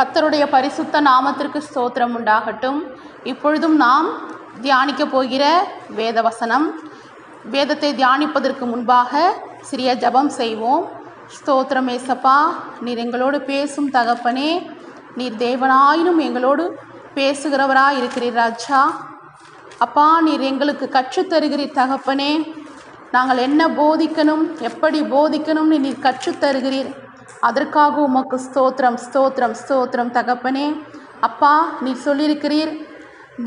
கத்தருடைய பரிசுத்த நாமத்திற்கு ஸ்தோத்திரம் உண்டாகட்டும். இப்பொழுதும் நாம் தியானிக்க போகிற வேத வசனம் வேதத்தை தியானிப்பதற்கு முன்பாக சிறிய ஜெபம் செய்வோம். ஸ்தோத்திரம் ஏசப்பா நீர் எங்களோடு பேசும் தகப்பனே. நீர் தேவனாயினும் எங்களோடு பேசுகிறவராக இருக்கிறீர் ராஜா. அப்பா நீர் எங்களுக்கு கற்றுத் தருகிறீர் தகப்பனே. நாங்கள் என்ன போதிக்கணும் எப்படி போதிக்கணும்னு நீர் கற்றுத் தருகிறீர் அதற்காக உமக்கு ஸ்தோத்திரம் ஸ்தோத்திரம் ஸ்தோத்திரம். தகப்பனே அப்பா நீ சொல்லியிருக்கிறீர்.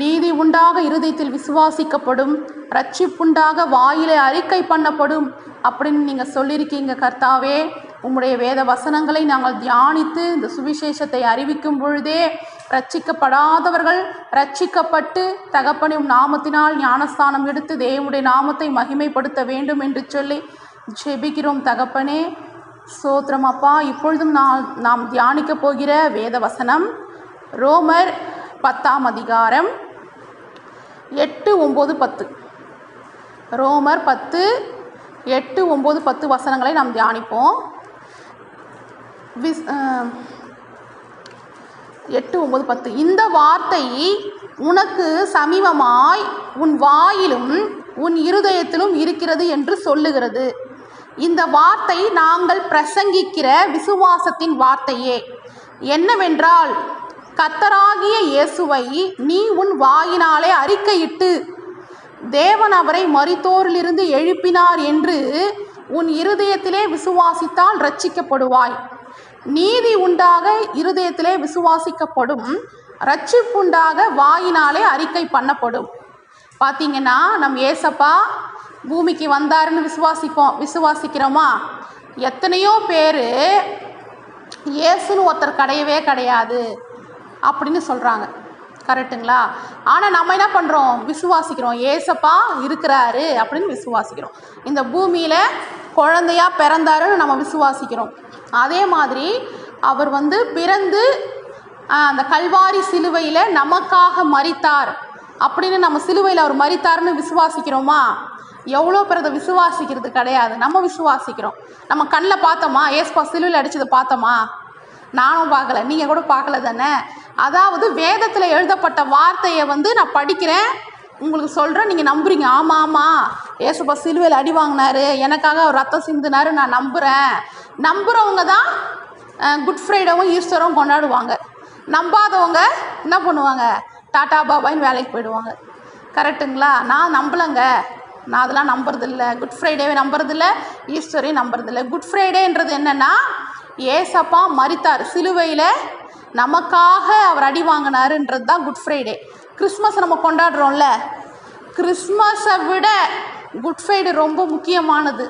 நீதி உண்டாக இருதயத்தில் விசுவாசிக்கப்படும் ரட்சிப்புண்டாக வாயிலே அறிக்கை பண்ணப்படும் அப்படின்னு நீங்கள் சொல்லியிருக்கீங்க கர்த்தாவே. உம்முடைய வேத வசனங்களை நாங்கள் தியானித்து இந்த சுவிசேஷத்தை அறிவிக்கும் பொழுதே ரட்சிக்கப்படாதவர்கள் ரட்சிக்கப்பட்டு தகப்பனும் நாமத்தினால் ஞானஸ்தானம் எடுத்து தேவனுடைய நாமத்தை மகிமைப்படுத்த வேண்டும் என்று சொல்லி ஜெபிக்கிறோம் தகப்பனே. சோத்திரம். அப்பா இப்பொழுதும் நான் நாம் தியானிக்க போகிற வேத வசனம் ரோமர் பத்தாம் அதிகாரம் எட்டு ஒம்பது பத்து. ரோமர் பத்து எட்டு ஒம்பது பத்து வசனங்களை நாம் தியானிப்போம். விஸ் எட்டு ஒம்பது பத்து. இந்த வார்த்தை உனக்கு சமீபமாய் உன் வாயிலும் உன் இருதயத்திலும் இருக்கிறது என்று சொல்லுகிறது. இந்த வார்த்தை நாங்கள் பிரசங்கிக்கிற விசுவாசத்தின் வார்த்தையே. என்னவென்றால் கத்தராகிய இயேசுவை நீ உன் வாயினாலே அறிக்கையிட்டு தேவன் அவரை மறித்தோரிலிருந்து எழுப்பினார் என்று உன் இருதயத்திலே விசுவாசித்தால் ரட்சிக்கப்படுவாய் நீதி உண்டாக இருதயத்திலே விசுவாசிக்கப்படும் ரட்சிப்புண்டாக வாயினாலே அறிக்கை பண்ணப்படும். பார்த்தீங்கன்னா நம் ஏசப்பா பூமிக்கு வந்தாருன்னு விசுவாசிப்போம் விசுவாசிக்கிறோமா? எத்தனையோ பேர் இயேசுன்னு ஒருத்தர் கிடையவே கிடையாது அப்படின்னு சொல்கிறாங்க கரெக்டுங்களா ஆனால் நம்ம என்ன பண்ணுறோம் விசுவாசிக்கிறோம். ஏசப்பா இருக்கிறாரு அப்படின்னு விசுவாசிக்கிறோம். இந்த பூமியில் குழந்தையா பிறந்தாருன்னு நம்ம விசுவாசிக்கிறோம். அதே மாதிரி அவர் வந்து பிறந்து அந்த கல்வாரி சிலுவையில் நமக்காக மறித்தார் அப்படின்னு நம்ம சிலுவையில் அவர் மறித்தார்னு விசுவாசிக்கிறோமா? எவ்வளோ பேர் அதை விசுவாசிக்கிறது கிடையாது. நம்ம விசுவாசிக்கிறோம். நம்ம கண்ணில் பார்த்தோமா? ஏஸ்பா சிலுவில் அடித்தது பார்த்தோமா? நானும் பார்க்கல. நீங்கள் கூட பார்க்கல தானே? அதாவது வேதத்தில் எழுதப்பட்ட வார்த்தையை வந்து நான் படிக்கிறேன். உங்களுக்கு சொல்கிறேன் நீங்கள் நம்புறீங்க. ஆமாம் ஆமாம் ஏசுப்பா சிலுவையில் அடி வாங்கினாரு. எனக்காக அவர் ரத்தம் சிந்தினாரு. நான் நம்புகிறேன் நம்புகிறவங்க தான் குட் ஃப்ரைடேவும் ஈஸ்டரும் கொண்டாடுவாங்க. நம்பாதவங்க என்ன பண்ணுவாங்க? டாட்டா பாபாயின்னு வேலைக்கு போயிடுவாங்க. கரெக்டுங்களா நான் நம்பலைங்க. நான் அதெல்லாம் நம்புறதில்ல. குட் ஃப்ரைடேவை நம்புறதில்ல. ஈஸ்டரையும் நம்புறதில்ல. குட் ஃப்ரைடேன்றது என்னென்னா ஏசப்பா மரித்தார். சிலுவையில் நமக்காக அவர் அடி வாங்கினாருன்றது தான் குட் ஃப்ரைடே கிறிஸ்மஸ் நம்ம கொண்டாடுறோம்ல. கிறிஸ்மஸை விட குட் ஃப்ரைடே ரொம்ப முக்கியமானது.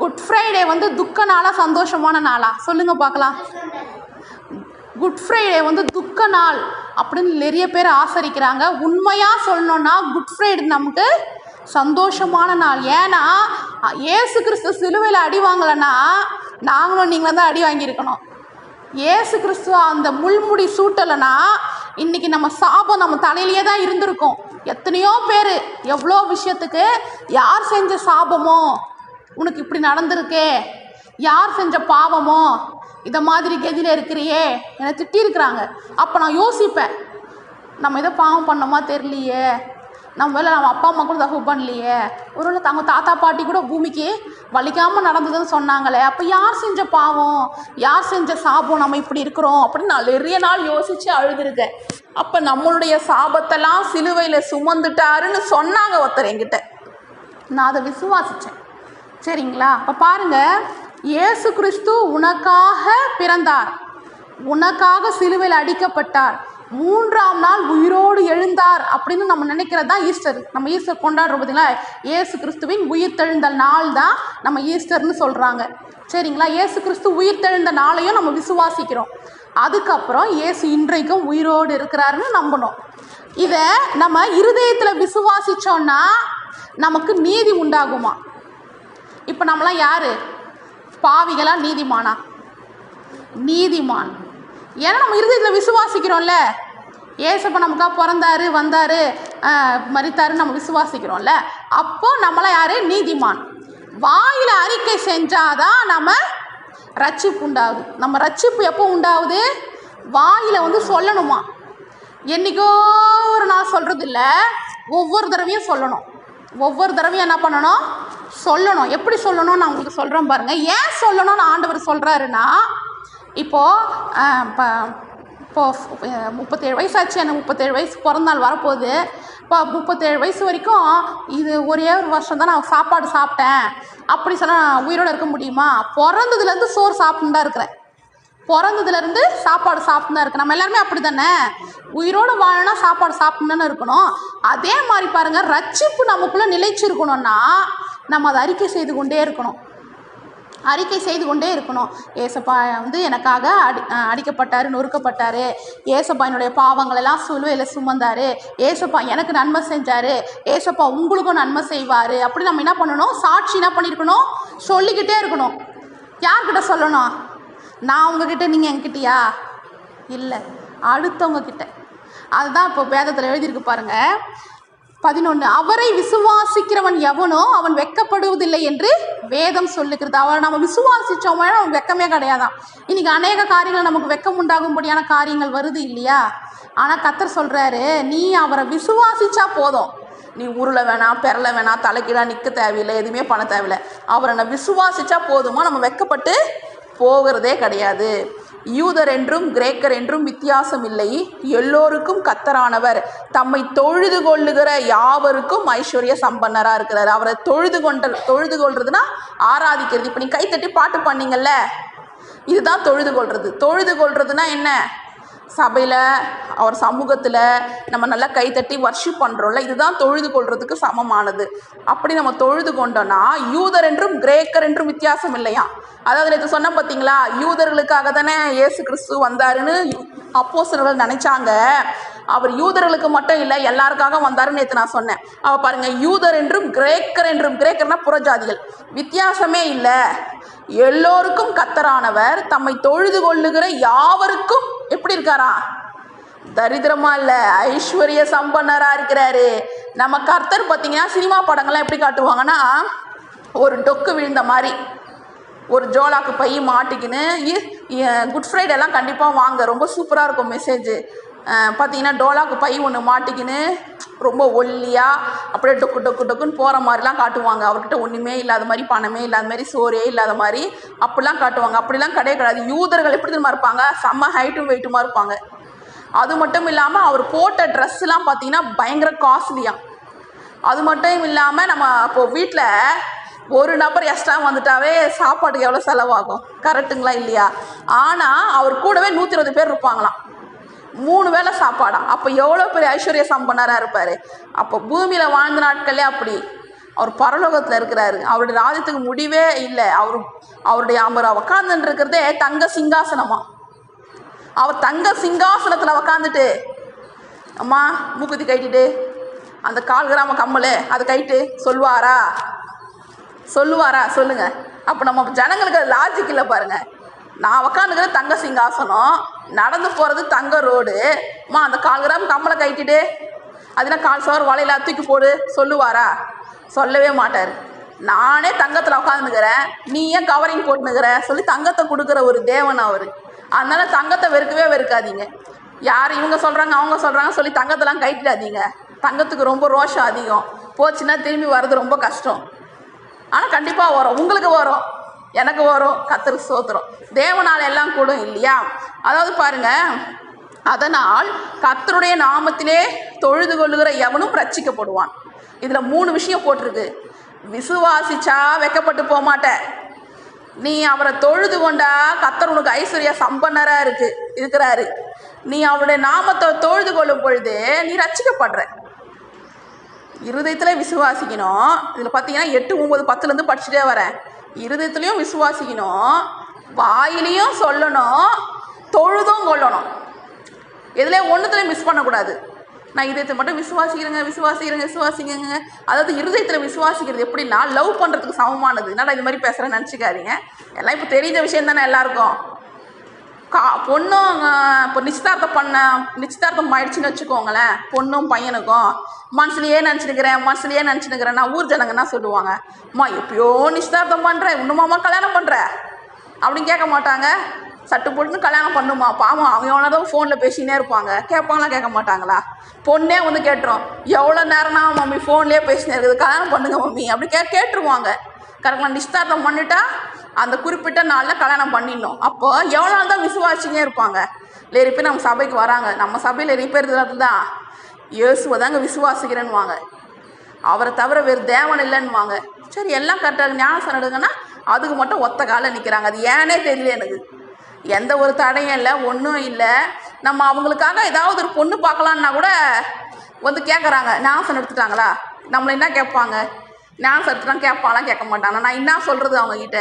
குட் ஃப்ரைடே வந்து துக்க நாளாக சந்தோஷமான நாளா? சொல்லுங்கள் பார்க்கலாம். குட் ஃப்ரைடே வந்து துக்க நாள் அப்படின்னு நிறைய பேர் ஆசரிக்கிறாங்க. உண்மையாக சொல்லணுன்னா குட் ஃப்ரைடே நமக்கு சந்தோஷமான நாள். ஏன்னா ஏசு கிறிஸ்து சிலுவையில் அடி வாங்கலைன்னா நாங்களும் நீங்களும் தான் அடி வாங்கியிருக்கணும். ஏசு கிறிஸ்துவ அந்த முள்முடி சூட்டலைன்னா இன்னைக்கு நம்ம சாபம் நம்ம தலையிலேயே தான் இருந்திருக்கும். எத்தனையோ பேர் எவ்வளோ விஷயத்துக்கு யார் செஞ்ச சாபமோ உனக்கு இப்படி நடந்திருக்கே யார் செஞ்ச பாவமோ இதை மாதிரி கெதியில் இருக்கிறியே என்னை திட்டியிருக்கிறாங்க. அப்போ நான் யோசிப்பேன் நம்ம எதோ பாவம் பண்ணோமா தெரியலையே. நம்ம வேலை நம்ம அப்பா அம்மா கூட தப்பு பண்ணலையே. ஒருவேளை தங்க தாத்தா பாட்டி கூட பூமிக்கு வலிக்காமல் நடந்ததுன்னு சொன்னாங்களே. அப்போ யார் செஞ்ச பாவம்? யார் செஞ்ச சாபம் நம்ம இப்படி இருக்கிறோம்? அப்படின்னு நான் நிறைய நாள் யோசித்து அழுதுருக்கேன். அப்போ நம்மளுடைய சாபத்தெல்லாம் சிலுவையில் சுமந்துட்டாருன்னு சொன்னாங்க ஒருத்தர் என்கிட்ட. நான் அதை விசுவாசித்தேன் சரிங்களா? அப்போ பாருங்கள் இயேசு கிறிஸ்து உனக்காக பிறந்தார். உனக்காக சிலுவையில் அடிக்கப்பட்டார். மூன்றாம் நாள் உயிரோடு எழுந்தார் அப்படின்னு நம்ம நினைக்கிறது தான் ஈஸ்டர். நம்ம ஈஸ்டர் கொண்டாடுறோம் பார்த்தீங்களா இயேசு கிறிஸ்துவின் உயிர்த்தெழுந்த நாள் தான் நம்ம ஈஸ்டர்னு சொல்கிறாங்க சரிங்களா? ஏசு கிறிஸ்து உயிர்த்தெழுந்த நாளையும் நம்ம விசுவாசிக்கிறோம். அதுக்கப்புறம் இயேசு இன்றைக்கும் உயிரோடு இருக்கிறாருன்னு நம்பணும். இதை நம்ம இருதயத்தில் விசுவாசிச்சோன்னா நமக்கு நீதி உண்டாகுமா? இப்போ நம்மளாம் யார்? பாவிகளா நீதிமானா? நீதிமான். ஏன்னா நம்ம இருதயத்தில் விசுவாசிக்கிறோம்ல. ஏசப்ப நமக்காக பிறந்தாரு வந்தார் மறித்தாருன்னு நம்ம விசுவாசிக்கிறோம்ல. அப்போ நம்மளை யார்? நீதிமான். வாயில் அறிக்கை செஞ்சாதான் நம்ம ரட்சிப்பு உண்டாகுது. நம்ம ரட்சிப்பு எப்போ உண்டாகுது? வாயில் வந்து சொல்லணுமா? என்னைக்கோ ஒரு நாள் சொல்கிறது இல்லை ஒவ்வொரு தடவையும் சொல்லணும். ஒவ்வொரு தடவையும் என்ன பண்ணணும்? சொல்லணும். எப்படி சொல்லணும்னு நான் உங்களுக்கு சொல்கிறேன் பாருங்கள் ஏன் சொல்லணும்னு ஆண்டவர் சொல்கிறாருன்னா இப்போது இப்போ இப்போது முப்பத்தேழு வயசு ஆச்சு. எனக்கு முப்பத்தேழு வயசு பிறந்தநாள் வரப்போகுது. இப்போ முப்பத்தேழு வயசு வரைக்கும் இது ஒரே ஒரு வருஷம் தான் நான் சாப்பாடு சாப்பிட்டேன். அப்படி சொன்னால் நான் உயிரோடு இருக்க முடியுமா? பிறந்ததுலேருந்து சோறு சாப்பிட்டு தான் இருக்கிறேன். பிறந்ததுலேருந்து சாப்பாடு சாப்பிட்டு தான் இருக்கு நம்ம எல்லாருமே அப்படி தானே? உயிரோடு வாழனா சாப்பாடு சாப்பிட்ணுன்னு இருக்கணும். அதே மாதிரி பாருங்கள் ரட்சிப்பு நமக்குள்ளே நிலைச்சிருக்கணும்னா நம்ம அதை அறிக்கை செய்து கொண்டே இருக்கணும். அறிக்கை செய்து கொண்டே இருக்கணும். ஏசப்பா வந்து எனக்காக அடி அடிக்கப்பட்டார் நொறுக்கப்பட்டார். ஏசப்பா என்னுடைய பாவங்களெல்லாம் சிலுவையில் சுமந்தார். ஏசப்பா எனக்கு நன்மை செஞ்சார். ஏசப்பா உங்களுக்கும் நன்மை செய்வார். அப்படி நம்ம என்ன பண்ணணும்? சாட்சி என்ன பண்ணியிருக்கணும் சொல்லிக்கிட்டே இருக்கணும். யார்கிட்ட சொல்லணும்? நான் உங்ககிட்ட நீங்கள் என்கிட்டயா? இல்லை. அடுத்தவங்க கிட்ட அதுதான் இப்போ வேதத்தில் எழுதியிருக்கு பாருங்கள் பதினொன்று அவரை விசுவாசிக்கிறவன் எவனோ அவன் வெக்கப்படுவதில்லை என்று வேதம் சொல்லுகிறது. அவரை நம்ம விசுவாசிச்சோமே அவன் வெக்கமே கிடையாதான் இன்னைக்கு அநேக காரியங்கள் நமக்கு வெக்கம் உண்டாகும்படியான காரியங்கள் வருது இல்லையா? ஆனால் கத்தர் சொல்கிறாரு நீ அவரை விசுவாசிச்சா போதும். நீ உருளை வேணாம் பெறல வேணாம் தலைக்கீழா நிற்க தேவையில்லை எதுவுமே பண்ண தேவையில்லை. அவரை நான் விசுவாசிச்சா போதுமா? நம்ம வெக்கப்பட்டு போகிறதே கிடையாது. யூதர் என்றும் கிரேக்கர் என்றும் வித்தியாசம் இல்லை எல்லோருக்கும் கத்தரானவர் தம்மை தொழுது கொள்ளுகிற யாவருக்கும் ஐஸ்வர்ய சம்பன்னராக இருக்கிறார். அவரை தொழுது கொண்ட தொழுது கொள்றதுனா ஆராதிக்கிறது. இப்போ நீ கைத்தட்டி பாட்டு பண்ணீங்கல்ல? இதுதான் தொழுது கொள்றது. தொழுது கொள்றதுனா என்ன? சபையில் அவர் சமூகத்தில் நம்ம நல்லா கைத்தட்டி வர்ஷிப் பண்ணுறோம்ல இதுதான் தொழுது கொள்றதுக்கு சமமானது. அப்படி நம்ம தொழுது கொண்டோன்னா யூதர் என்றும் கிரேக்கர் என்றும் வித்தியாசம் இல்லையா? அதாவது நேற்று சொன்ன பார்த்தீங்களா யூதர்களுக்காக தானே இயேசு கிறிஸ்து வந்தாருன்னு அப்போசர்கள் நினைச்சாங்க. அவர் யூதர்களுக்கு மட்டும் இல்லை எல்லாருக்காக வந்தாருன்னு நேற்று நான் சொன்னேன். அவ பாருங்க யூதர் என்றும் கிரேக்கர் என்றும் கிரேக்கர்னா புறஜாதிகள். வித்தியாசமே இல்லை. எல்லோருக்கும் கத்தரானவர் தம்மை தொழுது கொள்ளுகிற யாவருக்கும் எப்படி இருக்காரா? தரித்திரமா இல்லை. ஐஸ்வர்ய சம்பன்னராக இருக்கிறாரு. நம்ம கர்த்தர் பார்த்தீங்கன்னா சினிமா படங்கள்லாம் எப்படி காட்டுவாங்கன்னா ஒரு டொக்கு விழுந்த மாதிரி ஒரு ஜோலாக்கு பை மாட்டிக்கின்னு இ- குட் ஃப்ரைடேலாம் கண்டிப்பாக வாங்க. ரொம்ப சூப்பராக இருக்கும் மெசேஜ் பார்த்தீங்கன்னா டோலாக்கு பை ஒன்று மாட்டிக்கின்னு ரொம்ப ஒல்லியாக அப்படியே டொக்கு டொக்கு டொக்குன்னு போகிற மாதிரிலாம் காட்டுவாங்க. அவர்கிட்ட ஒன்றுமே இல்லாத மாதிரி பணமே இல்லாத மாதிரி சோறே இல்லாத மாதிரி அப்படிலாம் காட்டுவாங்க. அப்படிலாம் கிடையாது. கிடையாது யூதர்கள் எப்படி தெரியுமா இருப்பாங்க? செம்ம ஹைட்டும் வெயிட்டுமாக இருப்பாங்க. அது மட்டும் இல்லாமல் அவர் போட்ட ட்ரெஸ்லாம் பார்த்தீங்கன்னா பயங்கர காஸ்ட்லியாக அது மட்டும் இல்லாமல் நம்ம இப்போது வீட்டில் ஒரு நபர் எக்ஸ்ட்ரா வந்துட்டாவே சாப்பாட்டுக்கு எவ்வளோ செலவாகும்? கரெக்டுங்களா இல்லையா? ஆனால் அவர் கூடவே நூற்றி இருபது பேர் இருப்பாங்களாம். மூணு வேளை சாப்பாடாம். அப்போ எவ்வளோ பெரிய ஐஸ்வர்ய சம்பன்னராக இருப்பார்? அப்போ பூமியில் வாழ்ந்த நாட்களே அப்படி. அவர் பரலோகத்தில் இருக்கிறாரு. அவருடைய ராஜ்யத்துக்கு முடிவே இல்லை. அவர் அவருடைய அவர் உக்காந்துட்டு இருக்கிறதே தங்க சிங்காசனமா. அவர் தங்க சிங்காசனத்தில் உக்காந்துட்டு அம்மா மூக்குத்தி கட்டிட்டு அந்த கால் கிராம கம்மல் அதை கைட்டு சொல்லுவாரா? சொல்லுவாரா? சொல்லுங்க. அப்போ நம்ம ஜனங்களுக்கு அது லாஜிக் இல்லை பாருங்கள் நான் உக்காந்துக்கிறது தங்க சிங்காசனம் நடந்து போகிறது தங்க ரோடு. அம்மா அந்த கால் கிராம் கம்மலை கைட்டிட்டு அதனால் கால் சவர் வலையில தூக்கி போடு சொல்லுவாரா? சொல்லவே மாட்டார். நானே தங்கத்தில் உட்காந்துக்கிறேன் நீ ஏன் கவரிங் போட்டுனுக்கிற? சொல்லி தங்கத்தை கொடுக்குற ஒரு தேவன் அவர். அதனால தங்கத்தை வெறுக்கவே வெறுக்காதீங்க. யார் இவங்க சொல்கிறாங்க அவங்க சொல்கிறாங்க சொல்லி தங்கத்தெல்லாம் கைட்டிடாதீங்க தங்கத்துக்கு ரொம்ப ரோஷம் அதிகம். போச்சுன்னா திரும்பி வர்றது ரொம்ப கஷ்டம். ஆனால் கண்டிப்பாக வரும். உங்களுக்கு வரும். எனக்கு வரும் கத்தருக்கு சோத்திரம் தேவனால் எல்லாம் கூடும் இல்லையா? அதாவது பாருங்க அதனால் கத்தருடைய நாமத்திலே தொழுது கொள்ளுகிற எவனும் ரட்சிக்கப்படுவான். இதில் மூணு விஷயம் போட்டிருக்கு. விசுவாசிச்சா வெக்கப்பட்டு போக மாட்ட. நீ அவரை தொழுது கொண்டா கத்தர் உனக்கு ஐஸ்வர்யா சம்பன்னராக இருக்கு இருக்கிறாரு. நீ அவருடைய நாமத்தை தொழுது கொள்ளும் பொழுது நீ ரட்சிக்கப்படுற. இருதயத்தில் விசுவாசிக்கணும். இதில் பார்த்தீங்கன்னா எட்டு ஒம்பது பத்துலேருந்து படிச்சுட்டே வரேன். இருதயத்துலேயும் விசுவாசிக்கணும். வாயிலையும் சொல்லணும். தொழுதும் கொள்ளணும். எதுலேயும் ஒன்றுத்துலையும் மிஸ் பண்ணக்கூடாது. நான் இதயத்தை மட்டும் விசுவாசிக்கிறேங்க விசுவாசிக்கிறேங்க விசுவாசிக்கிறேங்க. அதாவது இருதயத்தில் விசுவாசிக்கிறது எப்படின்னா லவ் பண்ணுறதுக்கு சமமானது. என்னடா இது மாதிரி பேசுகிறேன்னு நினச்சிக்காதீங்க. எல்லாம் இப்போ தெரிஞ்ச விஷயம் தானே எல்லாருக்கும். கா பொண்ணும் இப்போ நிச்சயதார்த்தம் பண்ண நிச்சயதார்த்தம் ஆயிடுச்சுன்னு வச்சுக்கோங்களேன். பொண்ணும் பையனுக்கும் மனசுலையே நினச்சிருக்கிறேன் மனசுலையே நினச்சினுக்கிறேன் நான் ஊர் ஜனங்க என்ன சொல்லுவாங்க? அம்மா எப்பயோ நிச்சயதார்த்தம் பண்ணுறேன் இன்னுமாம்மா கல்யாணம் பண்ணுற அப்படின்னு கேட்க மாட்டாங்க. சட்டு போட்டுன்னு கல்யாணம் பண்ணுமா? பாவம் அவங்க எவ்வளோ தான் ஃபோனில் பேசினே இருப்பாங்க. கேட்பாங்களா கேட்க மாட்டாங்களா? பொண்ணே வந்து கேட்டுரும். எவ்வளோ நேரம்னா மம்மி ஃபோன்லேயே பேசினே இருக்குது. கல்யாணம் பண்ணுங்க மம்மி. அப்படி கே கேட்டுருவாங்க. கரெக்டாக நிச்சயதார்த்தம் பண்ணிட்டா அந்த குறிப்பிட்ட நாளில் கல்யாணம் பண்ணிடணும். அப்போ எவ்வளோ நாள் தான் விசுவாசிங்க இருப்பாங்க. நிறைய பேர் நம்ம சபைக்கு வராங்க. நம்ம சபையில் நிறைய பேர் தான் இயேசுவை தாங்க விசுவாசிக்கிறேன்னுவாங்க. அவரை தவிர வேறு தேவன் இல்லைன்னுவாங்க. சரி எல்லாம் கரெக்டாக ஞானம் எடுங்கன்னா அதுக்கு மட்டும் ஒத்த காலில் நிற்கிறாங்க அது ஏனே தெரியல எனக்கு. எந்த ஒரு தடையும் இல்லை ஒன்றும் இல்லை. நம்ம அவங்களுக்காக ஏதாவது ஒரு பொண்ணு பார்க்கலான்னா கூட வந்து கேட்குறாங்க ஞானம் எடுத்துட்டாங்களா? நம்மளை என்ன கேட்பாங்க? ஞானம் எடுத்துட்டாங்க கேட்பாலாம் கேட்க மாட்டாங்க. நான் என்ன சொல்கிறது அவங்கக்கிட்ட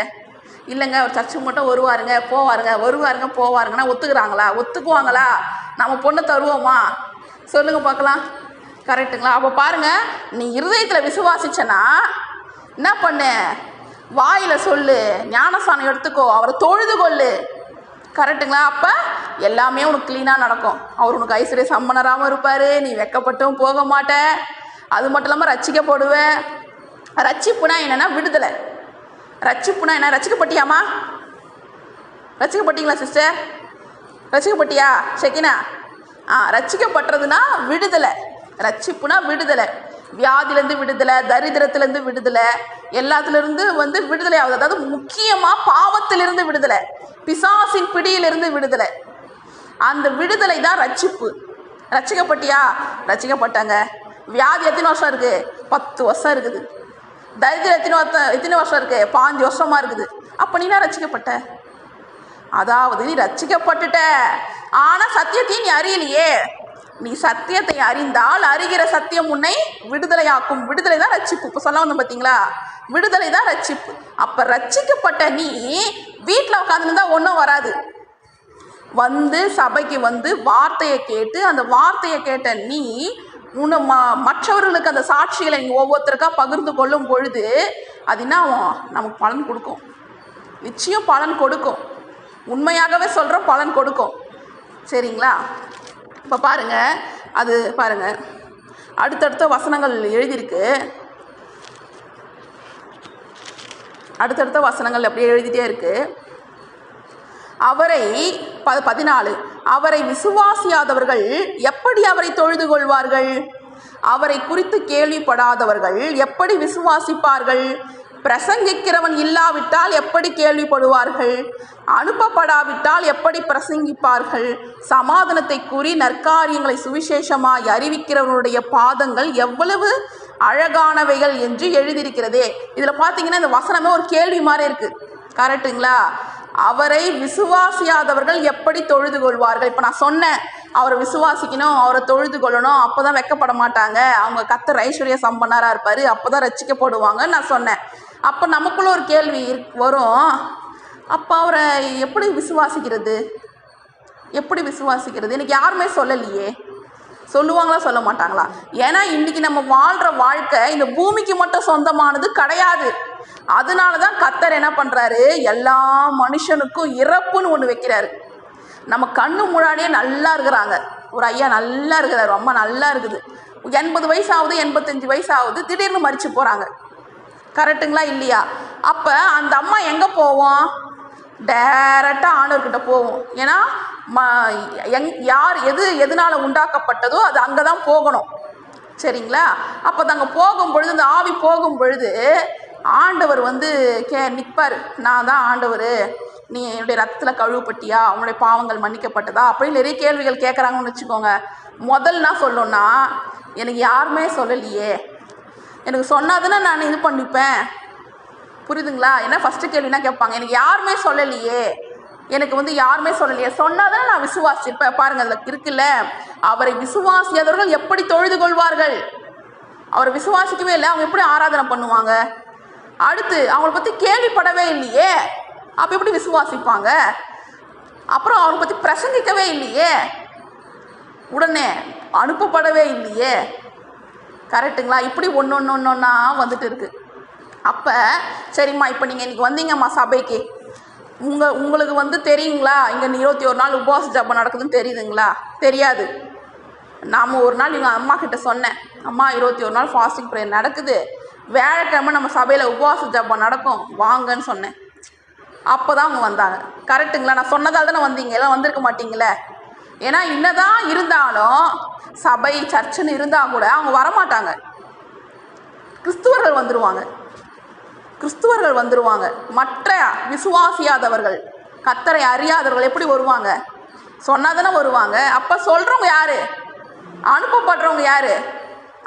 இல்லைங்க ஒரு சர்ச்சுக்கு மட்டும் வருவாருங்க போவாருங்க. வருவாருங்க போவாருங்கன்னா ஒத்துக்கிறாங்களா? ஒத்துக்குவாங்களா? நம்ம பொண்ணு தருவோமா? சொல்லுங்கள் பார்க்கலாம். கரெக்டுங்களா அப்போ பாருங்கள் நீ இருதயத்தில் விசுவாசிச்சனா என்ன பண்ணு? வாயில் சொல்லு. ஞானசானம் எடுத்துக்கோ. அவரை தொழுது கொள்ளு. கரெக்டுங்களா அப்போ எல்லாமே உனக்கு க்ளீனாக நடக்கும். அவர் உனக்கு ஐஸ்வர்ய சம்மனராகவும் இருப்பார். நீ வெக்கப்பட்டும் போக மாட்ட. அது மட்டும் இல்லாமல் ரச்சிக்கப்படுவேன் ரச்சிப்புனா என்னென்னா விடுதலை. ரச்சிப்புனா என்ன? ரச்சிக்கப்பட்டியாமா ரச்சிக்கப்பட்டீங்களா சிஸ்டர் ரச்சிக்கப்பட்டியா செக்கினா ஆ ரச்சிக்கப்படுறதுனா விடுதலை. ரச்சிப்புனா விடுதலை. வியாதிலேருந்து விடுதலை தரித்திரத்துலேருந்து விடுதலை எல்லாத்துலேருந்து வந்து விடுதலை ஆகுது. அதாவது முக்கியமாக பாவத்திலிருந்து விடுதலை பிசாசின் பிடியிலிருந்து விடுதலை. அந்த விடுதலை தான் ரட்சிப்பு ரச்சிக்கப்பட்டியா ரச்சிக்கப்பட்டாங்க வியாதி எத்தனை வருஷம் இருக்குது பத்து வருஷம் இருக்குது. தரித்திரம் எத்தனை வருத்தம் எத்தனை வருஷம் இருக்கு? பாஞ்சு வருஷமாக இருக்குது. அப்போ நீ தான் ரசிக்கப்பட்ட? அதாவது நீ ரச்சிக்கப்பட்டுட்ட ஆனால் சத்தியத்தையும் நீ அறியலையே. நீ சத்தியத்தை அறிந்தால் அறிகிற சத்தியம் உன்னை விடுதலையாக்கும். விடுதலை தான் ரட்சிப்பு. இப்போ சொல்ல வந்தோம் பார்த்தீங்களா விடுதலை தான் ரட்சிப்பு. அப்போ ரட்சிக்கப்பட்ட நீ வீட்டில் உட்காந்துருந்தா ஒன்றும் வராது. வந்து சபைக்கு வந்து வார்த்தையை கேட்டு அந்த வார்த்தையை கேட்ட நீ உன்னை மற்றவர்களுக்கு அந்த சாட்சிகளை ஒவ்வொருத்தருக்காக பகிர்ந்து கொள்ளும் பொழுது அது என்ன நமக்கு பலன் கொடுக்கும். நிச்சயம் பலன் கொடுக்கும். உண்மையாகவே சொல்கிறோம் பலன் கொடுக்கும். சரிங்களா? இப்போ பாருங்கள் அது பாருங்க. அடுத்தடுத்த வசனங்கள் எழுதியிருக்கு. அடுத்தடுத்த வசனங்கள் அப்படியே எழுதிட்டே இருக்குது அவரை ப பதினாலு அவரை விசுவாசியாதவர்கள் எப்படி அவரை தொழுது கொள்வார்கள்? அவரை குறித்து கேள்விப்படாதவர்கள் எப்படி விசுவாசிப்பார்கள்? பிரசங்கிக்கிறவன் இல்லாவிட்டால் எப்படி கேள்விப்படுவார்கள்? அனுப்பப்படாவிட்டால் எப்படி பிரசங்கிப்பார்கள்? சமாதானத்தை கூறி நற்காரியங்களை சுவிசேஷமாய் அறிவிக்கிறவனுடைய பாதங்கள் எவ்வளவு அழகானவைகள் என்று எழுதியிருக்கிறதே. இதில் பார்த்தீங்கன்னா இந்த வசனமே ஒரு கேள்வி மாதிரி இருக்குது கரெக்டுங்களா அவரை விசுவாசியாதவர்கள் எப்படி தொழுது கொள்வார்கள்? இப்போ நான் சொன்னேன் அவரை விசுவாசிக்கணும் அவரை தொழுது கொள்ளணும் அப்போ தான் வெக்கப்பட மாட்டாங்க. அவங்க கத்தர் ஐஸ்வர்ய சம்பன்னராக இருப்பார் அப்போ தான் ரசிக்கப்படுவாங்கன்னு நான் சொன்னேன். அப்போ நமக்குள்ள ஒரு கேள்வி வரும். அப்போ அவரை எப்படி விசுவாசிக்கிறது? எப்படி விசுவாசிக்கிறது? எனக்கு யாருமே சொல்லலையே. சொல்லுவாங்களா சொல்ல மாட்டாங்களா? ஏன்னா இன்னைக்கு நம்ம வாழ்கிற வாழ்க்கை இந்த பூமிக்கு மட்டும் சொந்தமானது கிடையாது. அதனால தான் கத்தர் என்ன பண்ணுறாரு எல்லா மனுஷனுக்கும் இறப்புன்னு ஒன்று வைக்கிறாரு. நம்ம கண்ணு முன்னாடியே நல்லா இருக்கிறாங்க. ஒரு ஐயா நல்லா இருக்கிறாரு. அம்மா நல்லா இருக்குது. எண்பது வயசு ஆகுது எண்பத்தஞ்சு வயசு ஆகுது திடீர்னு மறித்து போகிறாங்க கரெக்டுங்களா இல்லையா? அப்போ அந்த அம்மா எங்கே போவோம்? டேரெக்டாக ஆண்டவர்கிட்ட போவோம். ஏன்னா எங் யார் எது எதனால் உண்டாக்கப்பட்டதோ அது அங்கே தான் போகணும். சரிங்களா? அப்போ அங்கே போகும் பொழுது இந்த ஆவி போகும் பொழுது ஆண்டவர் வந்து கே நிற்பார் நான் தான் ஆண்டவர். நீ என்னுடைய ரத்தத்தில் கழுவப்பட்டியா? உன்னுடைய பாவங்கள் மன்னிக்கப்பட்டதா? அப்படின்னு நிறைய கேள்விகள் கேட்குறாங்கன்னு வச்சுக்கோங்க. முதல் நான் சொல்லணும்னா எனக்கு யாருமே சொல்லலையே. எனக்கு சொன்னாதானே நான் இது பண்ணிப்பேன். புரியுதுங்களா? ஏன்னா ஃபஸ்ட்டு கேள்வினா கேட்பாங்க. எனக்கு யாருமே சொல்லலையே. எனக்கு வந்து யாருமே சொல்லலையே. சொன்னாதானே நான் விசுவாசிப்பேன் பாருங்க அதில் இருக்குல்ல அவரை விசுவாசியாதவர்கள் எப்படி தொழுது கொள்வார்கள்? அவரை விசுவாசிக்கவே இல்லை. அவங்க எப்படி ஆராதனை பண்ணுவாங்க? அடுத்து அவங்கள பற்றி கேள்விப்படவே இல்லையே. அப்போ எப்படி விசுவாசிப்பாங்க? அப்புறம் அவரை பற்றி பிரசங்கிக்கவே இல்லையே. உடனே அனுப்பப்படவே இல்லையே. கரெக்டுங்களா இப்படி ஒன்று ஒன்று ஒன்று ஒன்றா வந்துட்டு இருக்கு. அப்போ சரிம்மா இப்போ நீங்கள் இன்றைக்கி வந்தீங்கம்மா சபைக்கு. உங்கள் உங்களுக்கு வந்து தெரியுங்களா? இங்கே இருபத்தி ஒரு நாள் உபவாச ஜபம் நடக்குதுன்னு தெரியுதுங்களா? தெரியாது. நாம் ஒரு நாள் எங்கள் அம்மா கிட்ட சொன்னேன். அம்மா இருபத்தி ஒரு நாள் ஃபாஸ்டிங் ப்ரேயர் நடக்குது. வியாழக்கிழமை நம்ம சபையில் உபவாச ஜபம் நடக்கும். வாங்கன்னு சொன்னேன். அப்போ தான் அவங்க வந்தாங்க. கரெக்டுங்களா நான் சொன்னதால் தானே வந்தீங்க. எல்லாம் வந்திருக்க மாட்டிங்களே? ஏன்னா என்னதான் இருந்தாலும் சபை சர்ச்சுன்னு இருந்தால் கூட அவங்க வரமாட்டாங்க. கிறிஸ்துவர்கள் வந்துடுவாங்க கிறிஸ்துவர்கள் வந்துடுவாங்க மற்ற விசுவாசியாதவர்கள் கத்தரை அறியாதவர்கள் எப்படி வருவாங்க? சொன்னா தானே வருவாங்க. அப்போ சொல்கிறவங்க யார்? அனுப்பப்படுறவங்க யார்?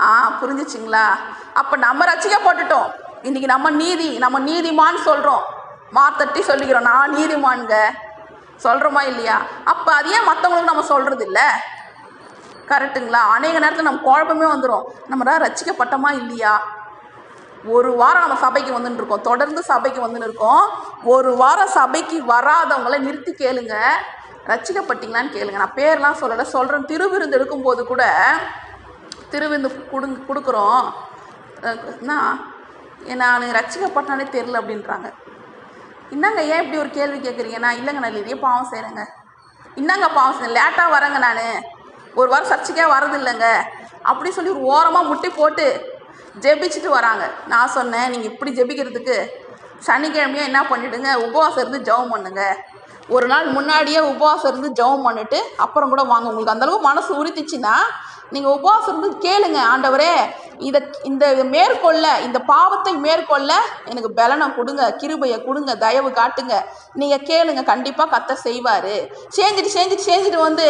ஆ புரிஞ்சிச்சிங்களா? அப்போ நம்ம ரசிக்கப்பட்டுட்டோம். இன்றைக்கி நம்ம நீதி நம்ம நீதிமான்னு சொல்கிறோம் மாத்தட்டி சொல்லிக்கிறோம். நான் நீதிமான்ங்க. சொல்கிறோமா இல்லையா? அப்போ அது ஏன் மற்றவங்களுக்கு நம்ம சொல்கிறது இல்லை கரெக்டுங்களா அநேக நேரத்தில் நம்ம குழப்பமே வந்துடும் நம்ம ரசிக்கப்பட்டோமா இல்லையா? ஒரு வாரம் நம்ம சபைக்கு வந்துட்டு இருக்கோம் தொடர்ந்து சபைக்கு வந்துன்னு இருக்கோம் ஒரு வாரம் சபைக்கு வராதவங்கள நிறுத்தி கேளுங்க. ரசிக்கப்பட்டீங்களான்னு கேளுங்க. நான் பேர்லாம் சொல்லலை சொல்கிறேன் திருவிருந்து எடுக்கும்போது கூட திருவிருந்து கொடுங்க கொடுக்குறோம். நான் நான் ரசிக்கப்பட்டானே தெரில அப்படின்றாங்க. என்னங்க ஏன் இப்படி ஒரு கேள்வி கேட்குறீங்க நான் இல்லைங்க நான் நிறைய பாவம் செய்கிறேங்க என்னங்க பாவம் செய்யறேன் லேட்டாக வரேங்க நான். ஒரு வாரம் சர்ச்சைக்கே வரது இல்லைங்க அப்படி சொல்லி ஒரு ஓரமாக முட்டி போட்டு ஜெபிச்சுட்டு வராங்க. நான் சொன்னேன் நீங்கள் இப்படி ஜெபிக்கிறதுக்கு சனிக்கிழமையாக என்ன பண்ணிவிடுங்க உபவாசம் இருந்து ஜெபம் பண்ணுங்க. ஒரு நாள் முன்னாடியே உபவாசம் இருந்து ஜெபம் பண்ணிவிட்டு அப்புறம் கூட வாங்க. உங்களுக்கு அந்தளவு மனசு உறுத்திச்சுன்னா நீங்கள் உபவாசம் இருந்து கேளுங்க ஆண்டவரே இதை இந்த மேற்கொள்ள இந்த பாவத்தை மேற்கொள்ள எனக்கு பலனை கொடுங்க கிருபையை கொடுங்க தயவு காட்டுங்க. நீங்கள் கேளுங்க கண்டிப்பாக கத்த செய்வார். சேஞ்சிட்டு செஞ்சுட்டு செஞ்சுட்டு வந்து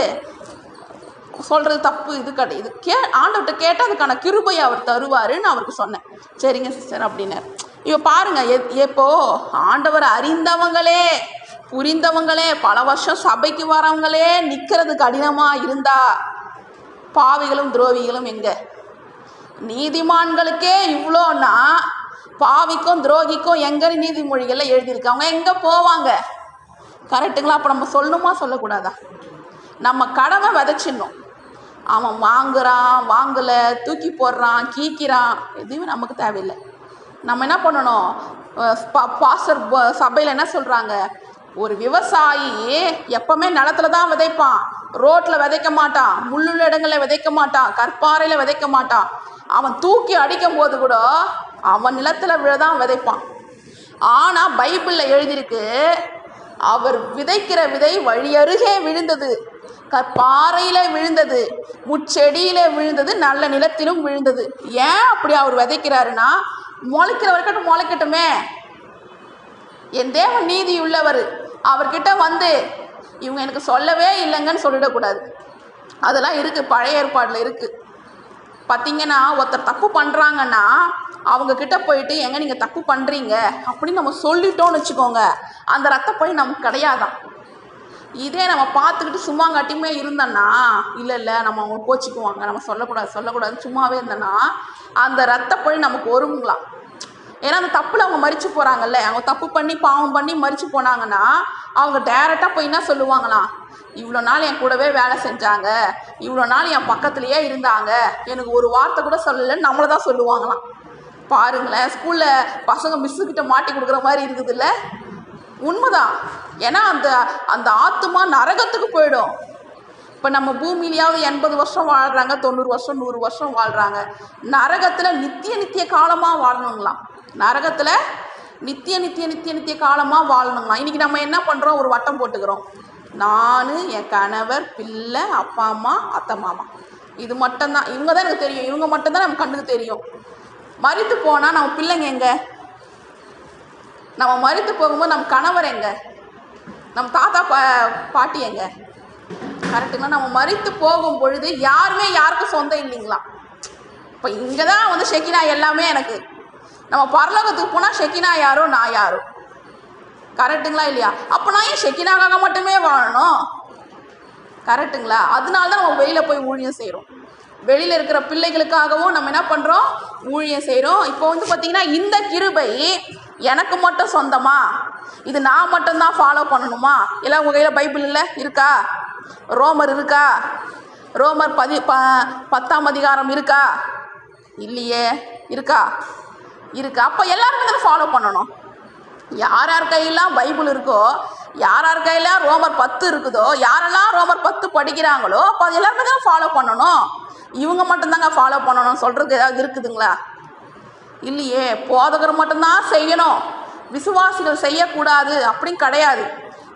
சொல்கிறது தப்பு இது கிடையாது இது கே ஆண்டவர்கிட்ட கேட்டால் அதுக்கான கிருபையை அவர் தருவாருன்னு அவருக்கு சொன்னேன். சரிங்க சிஸ்டர் அப்படின்னாரு இப்போ பாருங்க எ- எப்போ? ஆண்டவர் அறிந்தவங்களே புரிந்தவங்களே பல வருஷம் சபைக்கு வரவங்களே நிற்கிறது கடினமாக இருந்தா பாவிகளும் துரோகிகளும் எங்கே? நீதிமான்களுக்கே இவ்வளோன்னா பாவிக்கும் துரோகிக்கும் எங்கே நீதிமொழிகளில் எழுதியிருக்காங்க எங்கே போவாங்க? கரெக்டுங்களா அப்போ நம்ம சொல்லணுமா? சொல்லக்கூடாதா? நம்ம கடமை விதைச்சிடணும். அவன் வாங்குறான் வாங்கலை தூக்கி போடுறான் கீக்கிறான். எதுவுமே நமக்கு தேவையில்லை. நம்ம என்ன பண்ணணும்? பாஸ்டர் சபையில் என்ன சொல்கிறாங்க ஒரு விவசாயி எப்பவுமே நிலத்துல தான் விதைப்பான். ரோட்டில் விதைக்க மாட்டான் முள்ளுள்ள இடங்களில் விதைக்க மாட்டான் கற்பாறையில் விதைக்க மாட்டான். அவன் தூக்கி அடிக்கும் போது கூட அவன் நிலத்தில் விழதான் விதைப்பான். ஆனால் பைபிளில் எழுதியிருக்கு அவர் விதைக்கிற விதை வழியருகே விழுந்தது. பாறையில் விழுந்தது முச்செடியில் விழுந்தது நல்ல நிலத்திலும் விழுந்தது. ஏன் அப்படி அவர் விதைக்கிறாருன்னா முளைக்கிற வரைக்கட்டும் முளைக்கட்டுமே. என் தேவன் நீதி உள்ளவர். அவர்கிட்ட வந்து இவங்க எனக்கு சொல்லவே இல்லைங்கன்னு சொல்லிடக்கூடாது. அதெல்லாம் இருக்குது பழைய ஏற்பாடில் இருக்குது பார்த்தீங்கன்னா ஒருத்தர் தப்பு பண்ணுறாங்கன்னா அவங்க கிட்ட போயிட்டு எங்க நீங்கள் தப்பு பண்ணுறீங்க அப்படின்னு நம்ம சொல்லிட்டோம்னு வச்சுக்கோங்க. அந்த ரத்தப்பழி நமக்கு கிடையாதான். இதே நம்ம பார்த்துக்கிட்டு சும்மா காட்டியுமே இருந்தோன்னா இல்லை இல்லை நம்ம அவங்க கோச்சிக்குவாங்க நம்ம சொல்லக்கூடாது சொல்லக்கூடாது சும்மாவே இருந்தோன்னா அந்த ரத்தப்பழி நமக்கு வருங்களாம் ஏன்னா அந்த தப்பில் அவங்க மறித்து போகிறாங்கல்ல அவங்க தப்பு பண்ணி பாவம் பண்ணி மறித்து போனாங்கன்னா அவங்க டேரெக்டாக போய் என்ன சொல்லுவாங்களாம் இவ்வளோ நாள் என் கூடவே வேலை செஞ்சாங்க இவ்வளோ நாள் என் பக்கத்துலேயே இருந்தாங்க எனக்கு ஒரு வார்த்தை கூட சொல்லலைன்னு நம்மளை தான் சொல்லுவாங்களாம். பாருங்களேன் ஸ்கூலில் பசங்க மிஸ்ஸுக்கிட்ட மாட்டி கொடுக்குற மாதிரி இருக்குதுல்ல? உண்மைதான். ஏன்னா அந்த அந்த ஆத்துமா நரகத்துக்கு போயிடும். இப்போ நம்ம பூமியிலையாவது எண்பது வருஷம் வாழ்கிறாங்க தொண்ணூறு வருஷம் நூறு வருஷம் வாழ்கிறாங்க நரகத்தில் நித்திய நித்திய காலமாக வாழணுங்களாம். நரகத்தில் நித்திய நித்திய நித்திய நித்திய காலமாக வாழணுங்களாம். இன்றைக்கி நம்ம என்ன பண்ணுறோம் ஒரு வட்டம் போட்டுக்கிறோம். நான் என் கணவர் பிள்ளை அப்பா அம்மா அத்தை மாமா. இது மட்டும்தான். இவங்க தான் எனக்கு தெரியும். இவங்க மட்டும்தான் நம்ம கண்ணுக்கு தெரியும். மறித்து போனால் நம்ம பிள்ளைங்க எங்கே? நம்ம மறித்து போகும்போது நம்ம கணவர் எங்கே? நம்ம தாத்தா பா பாட்டி எங்க? கரெக்டுங்களா நம்ம மறித்து போகும் பொழுது யாருமே யாருக்கும் சொந்தம் இல்லைங்களா? இப்போ இங்கே தான் வந்து ஷெக்கினா எல்லாமே எனக்கு. நம்ம பரலோகத்துக்கு போனால் ஷெக்கினா யாரோ நான் யாரோ? கரெக்டுங்களா இல்லையா? அப்போ நான் ஏன் ஷெக்கினாக்காக மட்டுமே வாழணும்? கரெக்டுங்களா அதனால தான் நம்ம வெளியில் போய் ஊழியம் செய்கிறோம் வெளியில் இருக்கிற பிள்ளைகளுக்காகவும் நம்ம என்ன பண்ணுறோம் ஊழியம் செய்கிறோம் இப்போ வந்து பார்த்திங்கன்னா இந்த கிருபை எனக்கு மட்டும் சொந்தமா? இது நான் மட்டும்தான் ஃபாலோ பண்ணணுமா? எல்லாம் உங்கள் கையில் பைபிள் இல்லை? இருக்கா? ரோமர் இருக்கா? ரோமர் பதி ப பத்தாம் அதிகாரம் இருக்கா? இல்லையே. இருக்கா? இருக்கா. அப்போ எல்லாருமே தானே ஃபாலோ பண்ணணும். யார் யார் கையெல்லாம் பைபிள் இருக்கோ யார் யார் கையில் ரோமர் பத்து இருக்குதோ யாரெல்லாம் ரோமர் பத்து படிக்கிறாங்களோ அப்போ அது எல்லாருமே தான் ஃபாலோ பண்ணணும். இவங்க மட்டும்தாங்க ஃபாலோ பண்ணணும் சொல்கிறதுக்கு ஏதாவது இருக்குதுங்களா? இல்லையே போதகர் மட்டும்தான் செய்யணும். விசுவாசிகள் செய்யக்கூடாது அப்படின்னு கிடையாது.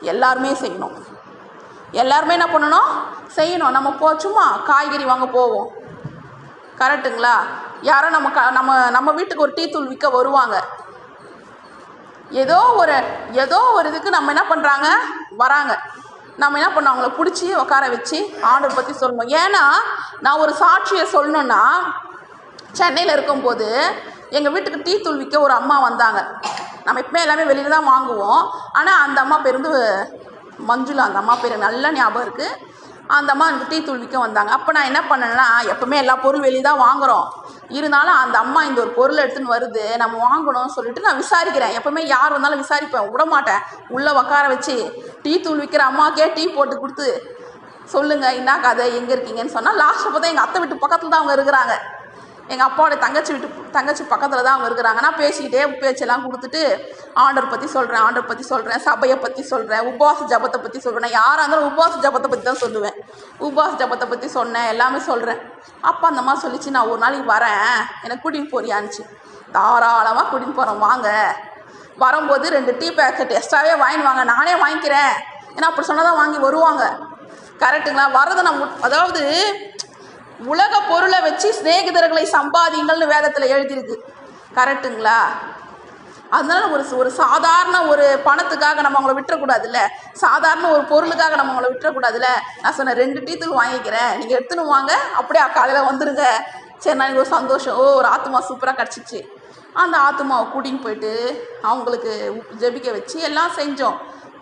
எல்லாருமே செய்யணும். எல்லாருமே என்ன பண்ணணும்? செய்யணும். நம்ம போ சும்மா காய்கறி வாங்க போவோம். கரெக்டுங்களா யாரோ நம்ம க நம்ம நம்ம வீட்டுக்கு ஒரு டீ தூள் விற்க வருவாங்க. ஏதோ ஒரு ஏதோ ஒரு இதுக்கு நம்ம என்ன பண்ணுறாங்க வராங்க. நம்ம என்ன பண்ணோம்? அவங்கள பிடிச்சி உட்கார வச்சு ஆர்டர் பற்றி சொல்லணும் ஏன்னா நான் ஒரு சாட்சியை சொல்லணுன்னா சென்னையில் இருக்கும்போது எங்கள் வீட்டுக்கு டீ தூள் விற்க ஒரு அம்மா வந்தாங்க. நம்ம எப்பவுமே எல்லாமே வெளியில் தான் வாங்குவோம். ஆனால் அந்த அம்மா பேர் வந்து மஞ்சுளா. அந்த அம்மா பேர் நல்ல ஞாபகம் இருக்குது அந்த அம்மா எனக்கு டீ தூள் விற்க வந்தாங்க. அப்போ நான் என்ன பண்ணேன்னா எப்போவுமே எல்லா பொருள் வெளியே தான் வாங்குகிறோம் இருந்தாலும் அந்த அம்மா இந்த ஒரு பொருள் எடுத்துன்னு வருது நம்ம வாங்கணும்னு சொல்லிட்டு நான் விசாரிக்கிறேன். எப்பவுமே யார் வந்தாலும் விசாரிப்பேன். விட மாட்டேன். உள்ளே உட்கார வச்சு டீ தூள் விற்கிற அம்மாக்கே டீ போட்டு கொடுத்து சொல்லுங்கள் என்ன கதை எங்கே இருக்கீங்கன்னு சொன்னால் லாஸ்ட்டு பார்த்தா எங்கள் அத்தை வீட்டு பக்கத்தில் தான் அவங்க இருக்கிறாங்க. எங்கள் அப்பாவோட தங்கச்சி வீட்டு தங்கச்சி பக்கத்தில் தான் அவங்க இருக்கிறாங்க. நான் பேசிக்கிட்டே பேச்செல்லாம் கொடுத்துட்டு ஆர்டர் பற்றி சொல்கிறேன் ஆண்டர் பற்றி சொல்கிறேன் சபையை பற்றி சொல்கிறேன் உபவாச ஜபத்தை பற்றி சொல்கிறேன் யாராக இருந்தாலும் உபவாச ஜபத்தை பற்றி தான் சொல்லுவேன். உபவாச ஜபத்தை பற்றி சொன்னேன் எல்லாமே சொல்கிறேன் அப்பா அந்த மாதிரி சொல்லிச்சு நான் ஒரு நாளைக்கு வரேன். எனக்கு கூட்டிகிட்டு போறியான்னுச்சு. தாராளமாக கூட்டிகிட்டு போகிறோம் வாங்க. வரும்போது ரெண்டு டீ பேக்கெட் எக்ஸ்ட்ராவே வாங்கிடுவாங்க நானே வாங்கிக்கிறேன். ஏன்னா அப்படி சொன்னால் தான் வாங்கி வருவாங்க. கரெக்டுங்களா வரதை நம்ம அதாவது உலக பொருளை வச்சு சிநேகிதர்களை சம்பாதிங்கள்னு வேதத்தில் எழுதியிருக்கு. கரெக்டுங்களா? அதனால ஒரு ஒரு சாதாரண ஒரு பணத்துக்காக நம்ம அவங்கள விட்டுறக்கூடாதுல்ல? சாதாரண ஒரு பொருளுக்காக நம்ம அவங்கள விட்டுறக்கூடாதுல்ல? நான் சொன்னேன் ரெண்டு டீத்துக்கு வாங்கிக்கிறேன். நீங்கள் எடுத்துன்னு வாங்க. அப்படியே காலையில் வந்துடுங்க சரி நான் எனக்கு ஒரு சந்தோஷம். ஓ ஒரு ஆத்மா சூப்பராக கிடச்சிச்சு. அந்த ஆத்மாவை கூட்டின்னு போயிட்டு அவங்களுக்கு ஜெபிக்க வச்சு எல்லாம் செஞ்சோம்.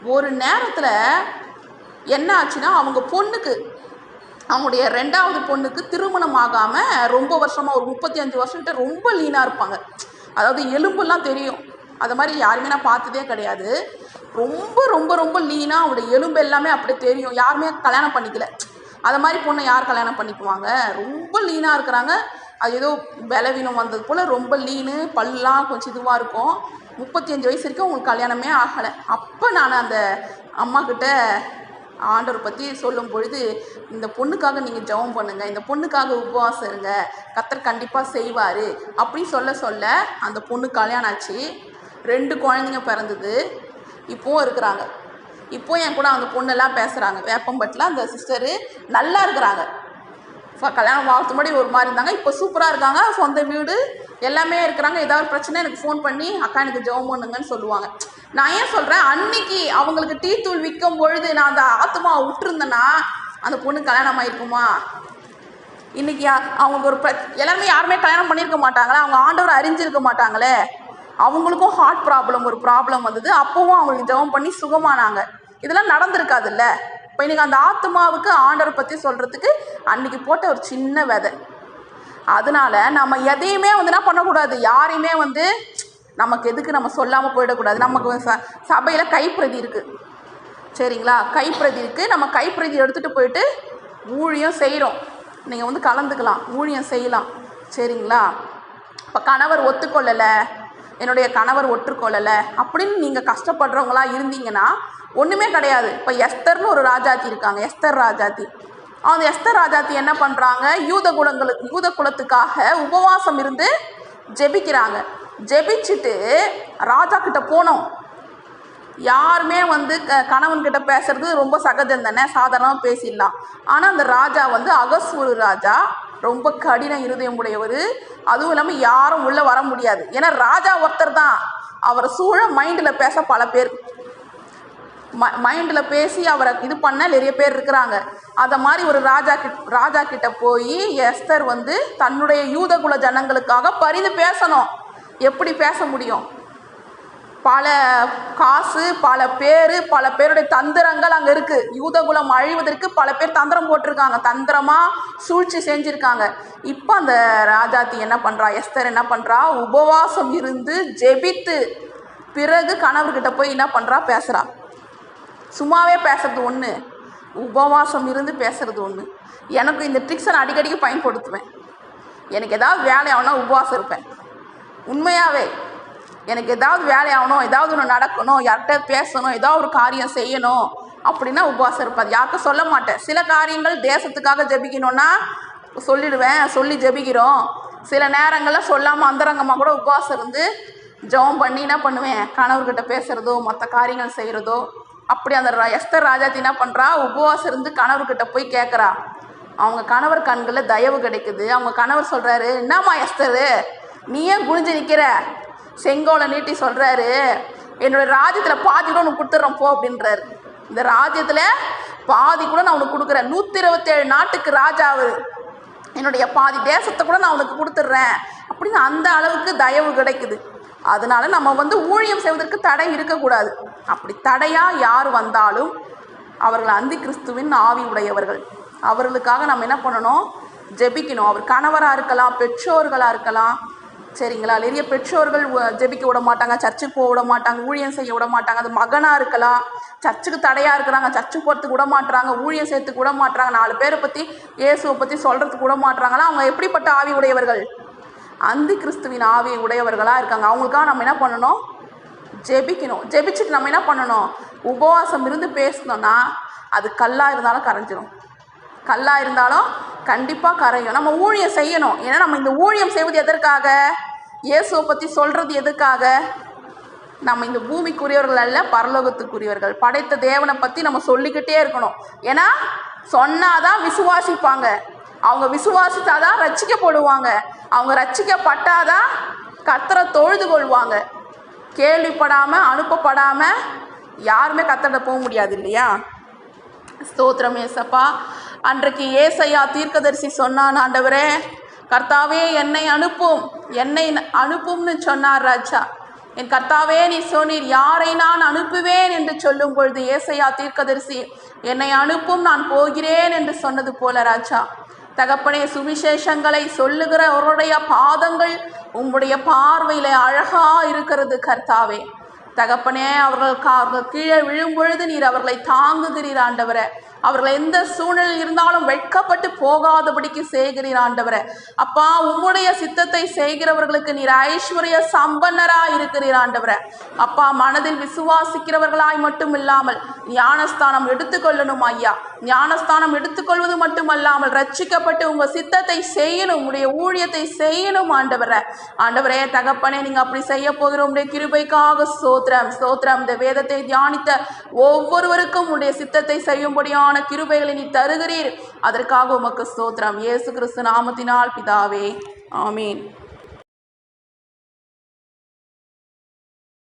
ஒரு நேரத்தில் என்ன ஆச்சுன்னா அவங்க பொண்ணுக்கு அவங்களுடைய ரெண்டாவது பொண்ணுக்கு திருமணம் ஆகாமல் ரொம்ப வருஷமாக ஒரு முப்பத்தி அஞ்சு வருஷம்கிட்ட ரொம்ப லீனாக இருப்பாங்க. அதாவது எலும்பெல்லாம் தெரியும். அது மாதிரி யாருமே நான் பார்த்ததே கிடையாது. ரொம்ப ரொம்ப ரொம்ப லீனாக அவங்களுடைய எலும்பு எல்லாமே அப்படி தெரியும். யாருமே கல்யாணம் பண்ணிக்கல. அதை மாதிரி பொண்ணை யார் கல்யாணம் பண்ணிக்குவாங்க? ரொம்ப லீனாக இருக்கிறாங்க. அது ஏதோ பலவீனம் வந்தது போல் ரொம்ப லீனு பல்லாம் கொஞ்சம் இதுவாக இருக்கும். முப்பத்தி அஞ்சு வயசு வரைக்கும் அவங்களுக்கு கல்யாணமே ஆகலை. அப்போ நான் அந்த அம்மா கிட்ட ஆண்டவர் பற்றி சொல்லும் பொழுது இந்த பொண்ணுக்காக நீங்கள் ஜெபம் பண்ணுங்கள் இந்த பொண்ணுக்காக உபவாசம் இருங்க கத்தர் கண்டிப்பாக செய்வார் அப்படின்னு சொல்ல சொல்ல அந்த பொண்ணு கல்யாணம் ஆச்சு. ரெண்டு குழந்தைங்க பிறந்தது. இப்போவும் இருக்கிறாங்க. இப்போ என் கூட அந்த பொண்ணெல்லாம் பேசுகிறாங்க வேப்பம்பட்டில் அந்த சிஸ்டரு நல்லா இருக்கிறாங்க. கல்யாணம் வாழ்த்து முன்னாடி ஒரு மாதிரி இருந்தாங்க. இப்போ சூப்பராக இருக்காங்க. சொந்த வீடு எல்லாமே இருக்கிறாங்க. ஏதாவது பிரச்சனை எனக்கு ஃபோன் பண்ணி அக்கா எனக்கு ஜெபம் பண்ணுங்கன்னு சொல்லுவாங்க. நான் ஏன் சொல்கிறேன் அன்னைக்கு அவங்களுக்கு டீ தூள் விற்கும் பொழுது நான் அந்த ஆத்மாவை விட்டுருந்தேன்னா அந்த பொண்ணு கல்யாணம் ஆயிருக்குமா? இன்னைக்கு யா- அவங்களுக்கு ஒரு பிர- எல்லாருமே யாருமே கல்யாணம் பண்ணியிருக்க மாட்டாங்களே அவங்க ஆண்டவர் அறிஞ்சிருக்க மாட்டாங்களே. அவங்களுக்கும் ஹார்ட் ப்ராப்ளம் ஒரு ப்ராப்ளம் வந்தது. அப்போவும் அவங்களுக்கு ஜெபம் பண்ணி சுகமானாங்க. இதெல்லாம் நடந்திருக்காதுல்ல? இப்போ இன்னைக்கு அந்த ஆத்மாவுக்கு ஆண்டவரை பற்றி சொல்கிறதுக்கு அன்னைக்கு போட்ட ஒரு சின்ன விதை. அதனால நம்ம எதையுமே வந்து என்ன பண்ணக்கூடாது? யாரையுமே வந்து நமக்கு எதுக்கு நம்ம சொல்லாமல் போயிடக்கூடாது? நமக்கு ச சபையில் கைப்பிரதி இருக்குது சரிங்களா? கைப்பிரதி இருக்குது நம்ம கைப்பிரதி எடுத்துகிட்டு போயிட்டு ஊழியம் செய்கிறோம் நீங்கள் வந்து கலந்துக்கலாம். ஊழியம் செய்யலாம். சரிங்களா? இப்போ கணவர் ஒத்துக்கொள்ளலை. என்னுடைய கணவர் ஒற்றுக்கொள்ளலை. அப்படின்னு நீங்கள் கஷ்டப்படுறவங்களா இருந்தீங்கன்னா ஒன்றுமே கிடையாது. இப்போ எஸ்தர்னு ஒரு ராஜாத்தி இருக்காங்க. எஸ்தர் ராஜாத்தி. அந்த எஸ்தர் ராஜாத்தி என்ன பண்ணுறாங்க யூத குலங்களுக்கு யூத குலத்துக்காக உபவாசம் இருந்து ஜெபிக்கிறாங்க. ஜெபிச்சுட்டு ராஜா கிட்ட போனோம். யாருமே வந்து க கணவன்கிட்ட பேசுறது ரொம்ப சகஜம் தானே சாதாரணமாக பேசிடலாம். ஆனால் அந்த ராஜா வந்து அகஸ்வரு ராஜா ரொம்ப கடின இருதயம் உடையவர். அதுவும் இல்லாமல் யாரும் உள்ளே வர முடியாது. ஏன்னா ராஜா ஒருத்தர் தான். அவரை சூழ மைண்டில் பேச பல பேர். ம மைண்டில் பேசி அவரை இது பண்ண நிறைய பேர் இருக்கிறாங்க. அதை மாதிரி ஒரு ராஜா கிட் ராஜா கிட்ட போய் எஸ்தர் வந்து தன்னுடைய யூதகுல ஜனங்களுக்காக பரிந்து பேசணும். எப்படி பேச முடியும்? பல காசு பல பேர் பல பேருடைய தந்திரங்கள் அங்கே இருக்குது யூதகுலம் அழிவதற்கு பல பேர் தந்திரம் போட்டிருக்காங்க. தந்திரமாக சூழ்ச்சி செஞ்சுருக்காங்க. இப்போ அந்த ராஜாத்தி என்ன பண்ணுறா எஸ்தர் என்ன பண்ணுறா உபவாசம் இருந்து ஜெபித்து பிறகு கணவர்கிட்ட போய் என்ன பண்ணுறா பேசுகிறா சும்மாவே பேசுறது ஒன்று உபவாசம் இருந்து பேசுறது ஒன்று எனக்கு இந்த ட்ரிக்ஸை நான் அடிக்கடிக்கு பயன்படுத்துவேன். எனக்கு ஏதாவது வேலை ஆகணும் உபவாசம் இருப்பேன். உண்மையாகவே எனக்கு ஏதாவது வேலை ஆகணும் ஏதாவது ஒன்று நடக்கணும் யார்கிட்ட பேசணும் ஏதாவது ஒரு காரியம் செய்யணும் அப்படின்னா உபவாசம் இருப்பாது. யாருக்கும் சொல்ல மாட்டேன். சில காரியங்கள் தேசத்துக்காக ஜபிக்கணும்னா சொல்லிடுவேன் சொல்லி ஜெபிக்கிறோம். சில நேரங்களில் சொல்லாமல் அந்தரங்கமாக கூட உபவாசம் இருந்து ஜெபம் பண்ணி என்ன பண்ணுவேன்? கணவர்கிட்ட பேசுகிறதோ மற்ற காரியங்கள் செய்கிறதோ அப்படி அந்த எஸ்தர் ராஜாத்தி என்ன பண்ணுறா உபவாசம் இருந்து கணவர்கிட்ட போய் கேட்குறா அவங்க கணவர் கண்களில் தயவு கிடைக்குது. அவங்க கணவர் சொல்கிறாரு என்னம்மா எஸ்தரு? நீ ஏன் குனிஞ்சு நிற்கிற செங்கோலை நீட்டி சொல்கிறாரு என்னோடய ராஜ்யத்தில் பாதி கூட உனக்கு கொடுத்துட்றோம் போ அப்படின்றாரு. இந்த ராஜ்யத்தில் பாதி கூட நான் உனக்கு கொடுக்குறேன். நூற்றி இருபத்தேழு நாட்டுக்கு ராஜா அவர். என்னுடைய பாதி தேசத்தை கூட நான் உனக்கு கொடுத்துட்றேன். அப்படின்னு அந்த அளவுக்கு தயவு கிடைக்குது. அதனால நம்ம வந்து ஊழியம் செய்வதற்கு தடை இருக்கக்கூடாது. அப்படி தடையாக யார் வந்தாலும் அவர்கள் அந்தி கிறிஸ்துவின் ஆவி உடையவர்கள். அவர்களுக்காக நம்ம என்ன பண்ணணும்? ஜெபிக்கணும். அவர் கணவராக இருக்கலாம் பெற்றோர்களாக இருக்கலாம் சரிங்களா? நிறைய பெற்றோர்கள் ஜெபிக்க விட மாட்டாங்க சர்ச்சுக்கு போக விட மாட்டாங்க ஊழியம் செய்ய விட மாட்டாங்க. அது மகனாக இருக்கலாம் சர்ச்சுக்கு தடையாக இருக்கிறாங்க சர்ச்சுக்கு போகிறதுக்கு விட மாட்டுறாங்க ஊழியம் செய்யறதுக்கு விட மாட்டுறாங்க நாலு பேரை பற்றி இயேசுவை பற்றி சொல்கிறதுக்கு விட மாட்டுறாங்களா? அவங்க எப்படிப்பட்ட ஆவி உடையவர்கள்? அந்தி கிறிஸ்துவின் ஆவி உடையவர்களாக இருக்காங்க. அவங்களுக்காக நம்ம என்ன பண்ணணும்? ஜெபிக்கணும். ஜெபிச்சுட்டு நம்ம என்ன பண்ணணும்? உபவாசம் இருந்து பேசணும்னா அது கல்லாக இருந்தாலும் கரைஞ்சிரும். கல்லாக இருந்தாலும் கண்டிப்பாக கரையும். நம்ம ஊழியம் செய்யணும். ஏன்னா நம்ம இந்த ஊழியம் செய்வது எதற்காக? இயேசுவை பற்றி சொல்கிறது எதுக்காக? நம்ம இந்த பூமிக்குரியவர்கள் அல்ல பரலோகத்துக்குரியவர்கள். படைத்த தேவனை பற்றி நம்ம சொல்லிக்கிட்டே இருக்கணும். ஏன்னா சொன்னாதான் விசுவாசிப்பாங்க. அவங்க விசுவாசித்தாதான் ரட்சிக்கப்படுவாங்க. அவங்க ரட்சிக்கப்பட்டாதான் கத்தரை தொழுது கொள்வாங்க. கேள்விப்படாமல் அனுப்பப்படாமல் யாருமே கத்தட போக முடியாது இல்லையா? ஸ்தோத்திரம் ஏசப்பா. அன்றைக்கு ஏசையா தீர்க்கதரிசி சொன்னான் ஆண்டவரே கர்த்தாவே என்னை அனுப்பும் என்னை அனுப்பும்னு சொன்னார் ராஜா. என் கர்த்தாவே நீ சொன்னீர் யாரை நான் அனுப்புவேன் என்று சொல்லும் பொழுது ஏசையா தீர்க்கதரிசி என்னை அனுப்பும் நான் போகிறேன் என்று சொன்னது போல ராஜா. தகப்பனே சுவிசேஷங்களை சொல்லுகிறவருடைய பாதங்கள் உங்களுடைய பார்வையில் அழகா இருக்கிறது கர்த்தாவே. தகப்பனே அவர்கள் அவர்கள் கீழே விழும் பொழுது நீர் அவர்களை தாங்குகிறீர் ஆண்டவரே. அவர்கள் எந்த சூழ்நிலையில் இருந்தாலும் வெட்கப்பட்டு போகாதபடிக்கு செய்கிறீர் ஆண்டவரே. அப்பா உம்முடைய சித்தத்தை செய்கிறவர்களுக்கு நீர் ஐஸ்வர்ய சம்பன்னராய் இருக்கிறீர் ஆண்டவரே. அப்பா மனதில் விசுவாசிக்கிறவர்களாய் மட்டும் இல்லாமல் ஞானஸ்தானம் எடுத்துக்கொள்ளணும் ஐயா. ஞானஸ்தானம் எடுத்துக்கொள்வது மட்டுமல்லாமல் ரட்சிக்கப்பட்டு உங்க சித்தத்தை செய்யணும் உங்களுடைய ஊழியத்தை செய்யணும் ஆண்டவரே. ஆண்டவரே தகப்பனே நீங்க அப்படி செய்ய போகிற உடைய கிருபைக்காக சோத்திரம் சோத்திரம் இந்த வேதத்தை தியானித்த ஒவ்வொருவருக்கும் உடைய சித்தத்தை செய்யும்படியான கிருபைகளை நீ தருகிறீர். அதற்காக உமக்கு ஸ்தோத்திரம். இயேசு கிறிஸ்து நாமத்தினால் பிதாவே. ஆமீன்.